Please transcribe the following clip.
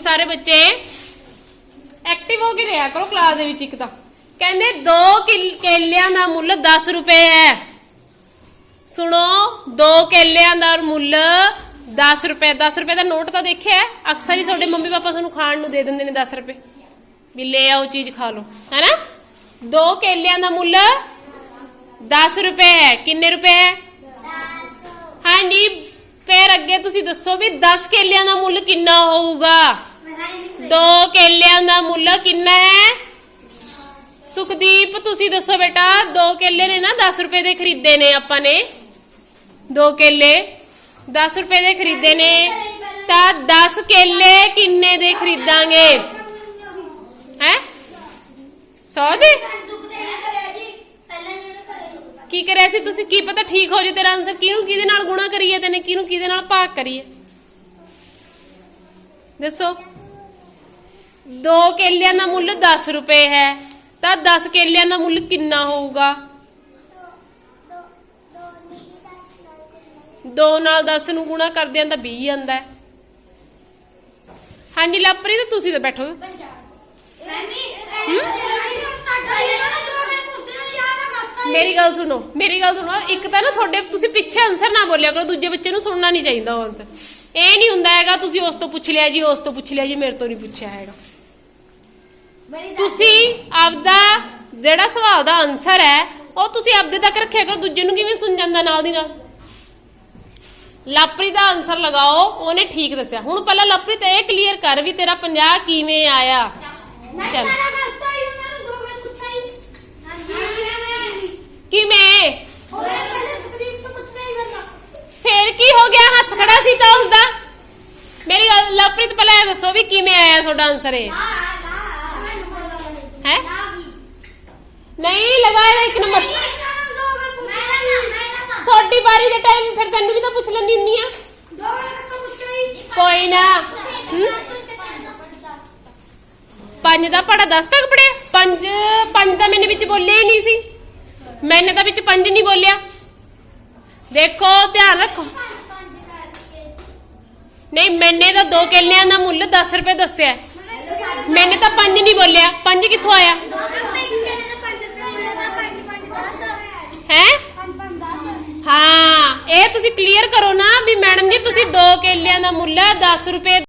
ਤੁਸੀਂ ਸਾਰੇ ਬੱਚੇ ਐਕਟਿਵ ਹੋ ਕੇ ਰਿਹਾ ਕਰੋ ਕਲਾਸ ਦੇ ਵਿੱਚ ਇੱਕ ਤਾਂ। ਕਹਿੰਦੇ 2 ਕੇਲਿਆਂ ਦਾ ਮੁੱਲ 10 ਰੁਪਏ ਹੈ। ਸੁਣੋ 2 ਕੇਲਿਆਂ ਦਾ ਮੁੱਲ 10 ਰੁਪਏ 10 ਰੁਪਏ ਦਾ ਨੋਟ ਤਾਂ ਦੇਖਿਆ ਅਕਸਰ ਹੀ ਤੁਹਾਡੇ ਮੰਮੀ ਪਾਪਾ ਤੁਹਾਨੂੰ ਖਾਣ ਨੂੰ ਦੇ ਦਿੰਦੇ ਨੇ 10 ਰੁਪਏ। ਵੀ ਲੈ ਆਓ, ਚੀਜ਼ ਖਾ ਲਓ, ਹੈਨਾ? 2 ਕੇਲਿਆਂ ਦਾ ਮੁੱਲ 10 ਰੁਪਏ ਹੈ। ਕਿੰਨੇ ਰੁਪਏ ਹੈ? ਹਾਂਜੀ, ਫਿਰ ਅੱਗੇ ਤੁਸੀਂ ਦੱਸੋ ਵੀ 10 ਕੇਲਿਆਂ ਦਾ ਮੁੱਲ ਕਿੰਨਾ ਹੋਊਗਾ? ਕੇਲਿਆਂ ਦਾ ਮੁੱਲ ਕਿੰਨਾ ਹੈ? ਸੁਖਦੀਪ, ਤੁਸੀਂ ਦੱਸੋ ਬੇਟਾ, ਦੋ ਕੇਲੇ ਨੇ ਨਾ 10 ਰੁਪਏ ਦੇ ਖਰੀਦੇ ਨੇ ਆਪਾਂ ਨੇ। 2 ਕੇਲੇ 10 ਰੁਪਏ ਦੇ ਖਰੀਦੇ ਨੇ। ਤਾਂ 10 ਕੇਲੇ ਕਿੰਨੇ ਦੇ ਖਰੀਦਾਂਗੇ? ਹੈ? 100 ਦੇ? ਕੀ ਕਰਿਆ ਸੀ ਤੁਸੀਂ? ਕੀ ਪਤਾ ਠੀਕ ਹੋ ਜੇ ਤੇਰਾ ਆਨਸਰ ਕਿਹਨੂੰ ਕਿਹਦੇ ਨਾਲ ਗੁਣਾ ਕਰੀਏ ਤੈਨੇ? ਕਿਹਨੂੰ ਕਿਹਦੇ ਨਾਲ ਭਾਗ ਕਰੀਏ? ਦੱਸੋ। ਦੋ ਕੇਲਿਆਂ ਦਾ ਮੁੱਲ 10 ਰੁਪਏ ਹੈ। ਤਾਂ 10 ਕੇਲਿਆਂ ਦਾ ਮੁੱਲ ਕਿੰਨਾ ਹੋਊਗਾ? 2 ਨਾਲ 10 ਨੂੰ ਗੁਣਾ ਕਰਦਿਆਂ ਤਾਂ 20 ਆਂਦਾ ਹੈ। ਹਾਂਜੀ ਲਾਪਰੀ ਤਾਂ ਤੁਸੀਂ ਤਾਂ ਬੈਠੋ। ਮੇਰੀ ਗੱਲ ਸੁਣੋ, ਮੇਰੀ ਗੱਲ ਸੁਣੋ। ਇੱਕ ਤਾਂ ਨਾ ਤੁਹਾਡੇ, ਤੁਸੀਂ ਪਿੱਛੇ ਆਨਸਰ ਨਾ ਬੋਲਿਆ ਕਰੋ, ਦੂਜੇ ਬੱਚੇ ਨੂੰ ਸੁਣਨਾ ਨਹੀਂ ਚਾਹੀਦਾ ਉਹ ਆਨਸਰ ਇਹ ਨਹੀਂ ਹੁੰਦਾ ਹੈਗਾ, ਤੁਸੀਂ ਉਸ ਤੋਂ ਪੁੱਛ ਲਿਆ ਜੀ, ਉਸ ਤੋਂ ਪੁੱਛ ਲਿਆ ਜੀ, ਮੇਰੇ ਤੋਂ ਨਹੀਂ ਪੁੱਛਿਆ ਹੈਗਾ। ਤੁਸੀਂ ਆਪਦਾ ਜਿਹੜਾ ਸਵਾਲ ਦਾ ਆਨਸਰ ਹੈ ਉਹ ਤੁਸੀਂ ਆਪਦੇ ਤੱਕ ਰੱਖਿਆ ਕਰੋ ਦੂਜੇ ਨੂੰ ਕਿਵੇਂ ਸੁਣ ਜਾਂਦਾ ਨਾਲ ਦੀ ਨਾਲ? ਲਾਪਰੀ ਦਾ ਆਨਸਰ ਲਗਾਓ ਉਹਨੇ ਠੀਕ ਦੱਸਿਆ। ਹੁਣ ਪਹਿਲਾਂ ਲਾਪਰੀ ਤੇ ਇਹ ਕਲੀਅਰ ਕਰ ਵੀ ਤੇਰਾ 50 ਕਿਵੇਂ ਆਇਆ। ਚੱਲ। ਕਿਵੇਂ? ਫੇਰ ਕੀ ਹੋ ਗਿਆ? ਹੱਥ ਖੜਾ ਸੀ ਤਾਂ ਉਸਦਾ। ਮੇਰੀ ਗੱਲ ਲਾਪਰੀ ਤੋਂ ਪਹਿਲਾਂ ਦੱਸੋ ਵੀ ਕਿਵੇਂ ਆਇਆ ਤੁਹਾਡਾ ਆਨਸਰ ਇਹ ਹੈ ਨਹੀਂ, ਲਗਾਇਆ ਇੱਕ ਨੰਬਰ। ਛੋਟੀ ਬਾਰੀ ਦੇ ਟਾਈਮ ਫਿਰ ਤੈਨੂੰ ਵੀ ਤਾਂ ਪੁੱਛ ਲੈਣੀ ਹੁੰਨੀ ਆ। ਕੋਈ ਨਾ। ਹਮ? ਪੰਜ ਦਾ ਪੜਾ 10 ਤੱਕ ਪੜਿਆ? ਪੰਜ ਪੰਜ ਤਾਂ ਮੈਨੇ ਵਿੱਚ ਬੋਲਿਆ ਹੀ ਨਹੀਂ ਸੀ। ਮੈਨੇ ਤਾਂ ਵਿੱਚ ਪੰਜ ਨਹੀਂ ਬੋਲਿਆ। ਦੇਖੋ, ਧਿਆਨ ਰੱਖੋ। ਨਹੀਂ, ਮੈਨੇ ਤਾਂ ਦੋ ਕੇਲਿਆਂ ਦਾ ਮੁੱਲ 10 ਰੁਪਏ ਦੱਸਿਆ। ਮੈਨੇ ਤਾਂ ਪੰਜ ਨਹੀਂ ਬੋਲਿਆ। ਪੰਜ ਕਿੱਥੋਂ ਆਇਆ ਹੈ ਹਾਂ ਇਹ ਤੁਸੀਂ ਕਲੀਅਰ ਕਰੋ ਨਾ ਵੀ ਮੈਡਮ ਜੀ, ਤੁਸੀਂ ਦੋ ਕੇਲਿਆਂ ਦਾ ਮੁੱਲ 10 ਰੁਪਏ